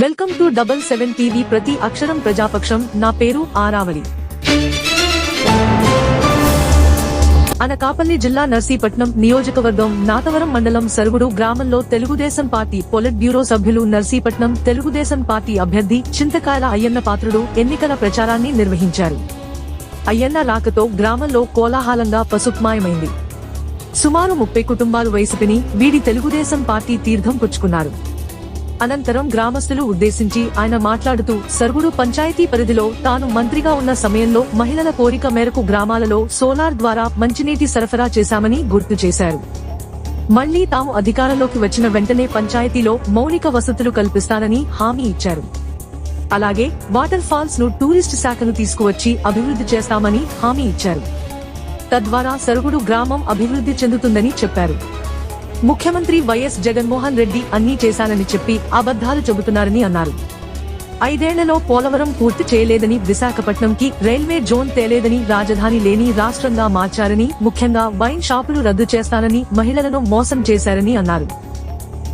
Welcome to double seven TV ప్రతి అక్షరం ప్రజాపక్షం. నా పేరు ఆరావళి. అనకాపల్లి జిల్లా నర్సీపట్నం నియోజకవర్గం నాతవరం మండలం సరుగుడు గ్రామంలో తెలుగుదేశం పార్టీ పొలిట్ బ్యూరో సభ్యులు నర్సీపట్నం తెలుగుదేశం పార్టీ అభ్యర్థి చింతకాయల అయ్యన్న పాత్రుడు ఎన్నికల ప్రచారాన్ని నిర్వహించారు. అయ్యన్న రాకతో గ్రామంలో కోలాహలంగా పసుపుమాయమైంది సుమారు ముప్పై కుటుంబాలు వయసుకుని వీడి తెలుగుదేశం పార్టీ తీర్థం పుచ్చుకున్నారు. అనంతరం గ్రామస్తులు ఉద్దేశించి ఆయన మాట్లాడుతూ సర్గుడు పంచాయతీ పరిధిలో తాను మంత్రిగా ఉన్న సమయంలో మహిళల కోరిక మేరకు గ్రామాలలో సోలార్ ద్వారా మంచినీటి సరఫరా చేశామని గుర్తు చేశారు. మళ్ళీ తాము అధికారంలోకి వచ్చిన వెంటనే పంచాయతీలో మౌలిక వసతులు కల్పిస్తానని హామీ ఇచ్చారు. అలాగే వాటర్ ఫాల్స్ను టూరిస్ట్ శాఖను తీసుకువచ్చి అభివృద్ధి చేస్తామని హామీ ఇచ్చారు. తద్వారా సరుగుడు గ్రామం అభివృద్ధి చెందుతుందని చెప్పారు. ముఖ్యమంత్రి వైఎస్ జగన్మోహన్ రెడ్డి అన్నీ చేశానని చెప్పి అబద్ధాలు చెబుతున్నారని అన్నారు. ఐదేళ్ళలో పోలవరం పూర్తి చేయలేదని విశాఖపట్నంకి రైల్వే జోన్ తేలేదని రాజధాని లేని రాష్ట్రంగా మార్చారని ముఖ్యంగా వైన్ షాపులు రద్దు చేస్తానని మహిళలను మోసం చేశారని అన్నారు.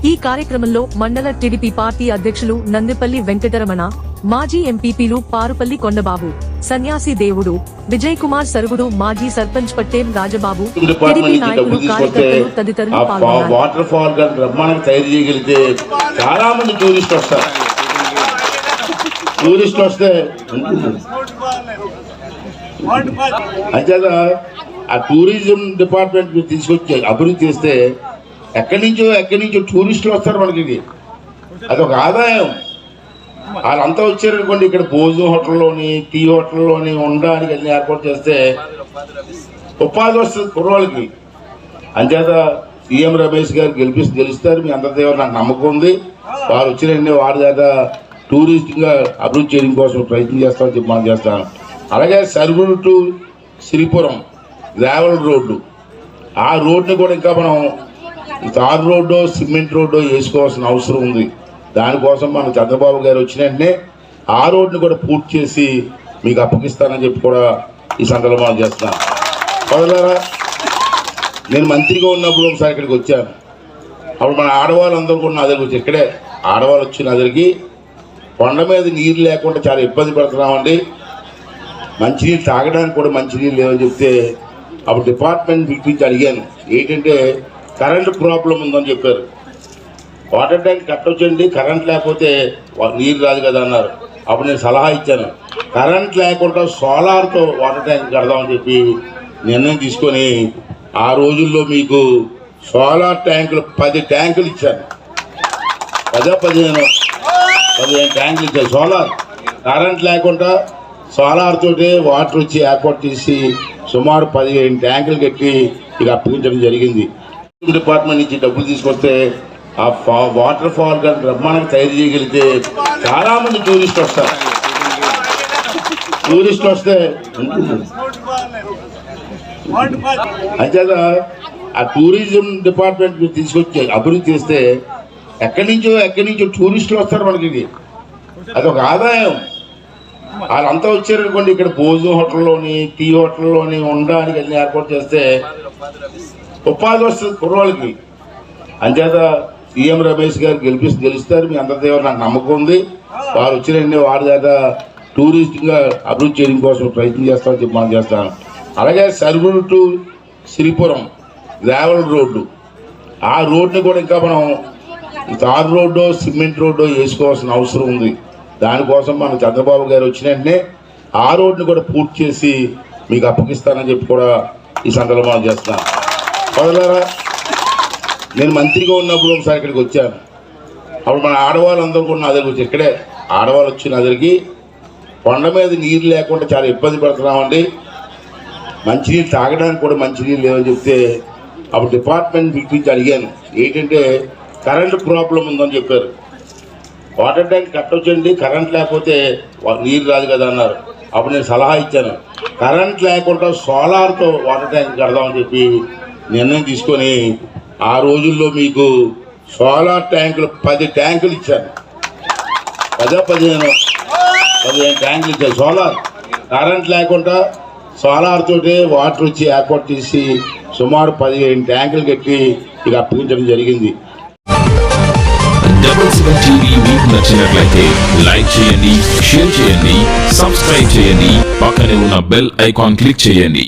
ఈ కార్యక్రమంలో మండల టీడీపీ పార్టీ అధ్యక్షులు నందిపల్లి వెంకటరమణ మాజీ ఎంపీపీలు పారుపల్లి కొండబాబు సన్యాసి దేవుడు విజయ్ కుమార్ సరుగుడు మాజీ సర్పంచ్ పట్టేం రాజబాబు టీడీపీ నాయకులు కార్యకర్తలు తదితరులు పాల్గొన్నారు. వాటర్ ఫాల్ కానీ బ్రహ్మాండంగా తయారు చేయగలిగితే చాలా మంది టూరిస్ట్ వస్తారు. టూరిస్ట్ వస్తే అంచేత ఆ టూరిజం డిపార్ట్మెంట్ తీసుకొచ్చి అభివృద్ధి చేస్తే ఎక్కడి నుంచో ఎక్కడి నుంచో టూరిస్టులు వస్తారు మనకి. అదొక ఆదాయం. వాళ్ళంతా వచ్చారనుకోండి ఇక్కడ భోజనం హోటల్లోని టీ హోటల్లోని ఉండడానికి అన్ని ఏర్పాటు చేస్తే ఉపాధి వస్తుంది కుర్రోళ్ళకి. అంచేత సీఎం రమేష్ గారు గెలిపి గెలుస్తారు. మీ అందరి దగ్గర నాకు నమ్మకం ఉంది. వారు వచ్చిన వారి దాకా టూరిస్ట్గా అభివృద్ధి చేయడం కోసం ప్రయత్నం చేస్తామని చెప్పి మనం చేస్తాను అలాగే సరుగుడు టు శ్రీపురం గ్రావెల్ రోడ్డు. ఆ రోడ్ని కూడా ఇంకా మనం తార్ రోడ్డు సిమెంట్ రోడ్డు వేసుకోవాల్సిన అవసరం ఉంది. దానికోసం మన చంద్రబాబు గారు వచ్చిన వెంటనే ఆ రోడ్ని కూడా పూర్తి చేసి మీకు అప్పగిస్తానని చెప్పి కూడా ఈ సందర్భంలో మనం చేస్తున్నాం. నేను మంత్రిగా ఉన్నప్పుడు ఒకసారి ఇక్కడికి వచ్చాను. అప్పుడు మన ఆడవాళ్ళందరూ కూడా నా దగ్గరికి వచ్చి ఇక్కడే ఆడవాళ్ళు వచ్చి నా దగ్గరికి కొండ మీద నీరు లేకుండా చాలా ఇబ్బంది పడుతున్నామండి. మంచినీళ్ళు తాగడానికి కూడా మంచినీళ్ళు లేవని చెప్తే అప్పుడు డిపార్ట్మెంట్ పిలిపించి అడిగాను. ఏంటంటే కరెంట్ ప్రాబ్లం ఉందని చెప్పారు. వాటర్ ట్యాంక్ కట్టొచ్చండి కరెంట్ లేకపోతే నీరు రాదు కదా అన్నారు. అప్పుడు నేను సలహా ఇచ్చాను. కరెంట్ లేకుండా సోలార్తో వాటర్ ట్యాంక్ కడదామని చెప్పి నిర్ణయం తీసుకొని ఆ రోజుల్లో మీకు సోలార్ ట్యాంకులు పది ట్యాంకులు ఇచ్చాను. పదో పదిహేను పదిహేను ట్యాంకులు ఇచ్చాను. సోలార్ కరెంట్ లేకుండా సోలార్ వాటర్ వచ్చి ఏర్పాటు చేసి సుమారు పదిహేను ట్యాంకులు కట్టి ఇక అప్పగించడం జరిగింది. డిపార్ట్మెంట్ నుంచి డబ్బులు తీసుకొస్తే ఆ ఫా- వాటర్ ఫాల్ కానీ బ్రహ్మాండంగా తయారు చేయగలిగితే చాలా మంది టూరిస్ట్ వస్తారు. టూరిస్ట్ వస్తే అంచేత ఆ టూరిజం డిపార్ట్మెంట్ మీరు తీసుకొచ్చి అభివృద్ధి చేస్తే ఎక్కడి నుంచో ఎక్కడి నుంచో టూరిస్టులు వస్తారు మనకి అదొక ఆదాయం. వాళ్ళంతా వచ్చారనుకోండి ఇక్కడ భోజనం హోటల్లోని టీ హోటల్లోని ఉండడానికి అన్ని ఏర్పాటు చేస్తే ఉపాధి వస్తుంది కుర్రోళ్ళకి. అంచేత సీఎం రమేష్ గారు గెలిపిస్తే గెలుస్తారు మీ అందరి దగ్గర నాకు నమ్మకం ఉంది. వారు వచ్చిన వెంటనే వారి దగ్గర టూరిస్ట్గా అభివృద్ధి చేయడం కోసం ప్రయత్నం చేస్తామని చెప్పి మనం చేస్తాను. అలాగే సరుగుడు టు శ్రీపురం గ్రావెల్ రోడ్డు. ఆ రోడ్ని కూడా ఇంకా మనం తార్ రోడ్డు సిమెంట్ రోడ్డు వేసుకోవాల్సిన అవసరం ఉంది. దానికోసం మన చంద్రబాబు గారు వచ్చిన వెంటనే ఆ రోడ్ని కూడా పూర్తి చేసి మీకు అప్పగిస్తానని చెప్పి కూడా ఈ సందర్భంలో మనం చేస్తున్నాను నేను మంత్రిగా ఉన్నప్పుడు ఒకసారి ఇక్కడికి వచ్చాను. అప్పుడు మన ఆడవాళ్ళందరూ కూడా నా దగ్గరికి వచ్చి ఇక్కడే ఆడవాళ్ళు వచ్చి నా దగ్గరికి కొండ మీద నీరు లేకుండా చాలా ఇబ్బంది పడుతున్నామండి. మంచినీళ్ళు తాగడానికి కూడా మంచినీళ్ళు లేవని చెప్తే అప్పుడు డిపార్ట్మెంట్ పిలిపించి అడిగాను ఏంటంటే కరెంట్ ప్రాబ్లం ఉందని చెప్పారు. వాటర్ ట్యాంక్ కట్టొచ్చండి కరెంట్ లేకపోతే నీరు రాదు కదా అన్నారు. అప్పుడు నేను సలహా ఇచ్చాను. కరెంట్ లేకుండా సోలార్తో వాటర్ ట్యాంక్ కడదామని చెప్పి నిర్ణయం తీసుకొని ఆ రోజుల్లో మీకు సోలార్ ట్యాంకులు పది ట్యాంకులు ఇచ్చాను. పదో పదిహేను పదిహేను ట్యాంకులు ఇచ్చాను. సోలార్ కరెంట్ లేకుండా సోలార్ తోటే వాటర్ వచ్చి ఏర్పాటు చేసి సుమారు పదిహేను ట్యాంకులు కట్టి ఇక అప్పగించడం జరిగింది. డబుల్ సెవెన్ టీవీ మీకు నచ్చినట్లయితే లైక్ చేయండి షేర్ చేయండి సబ్స్క్రైబ్ చేయండి పక్కనే ఉన్న బెల్ ఐకాన్ క్లిక్ చేయండి.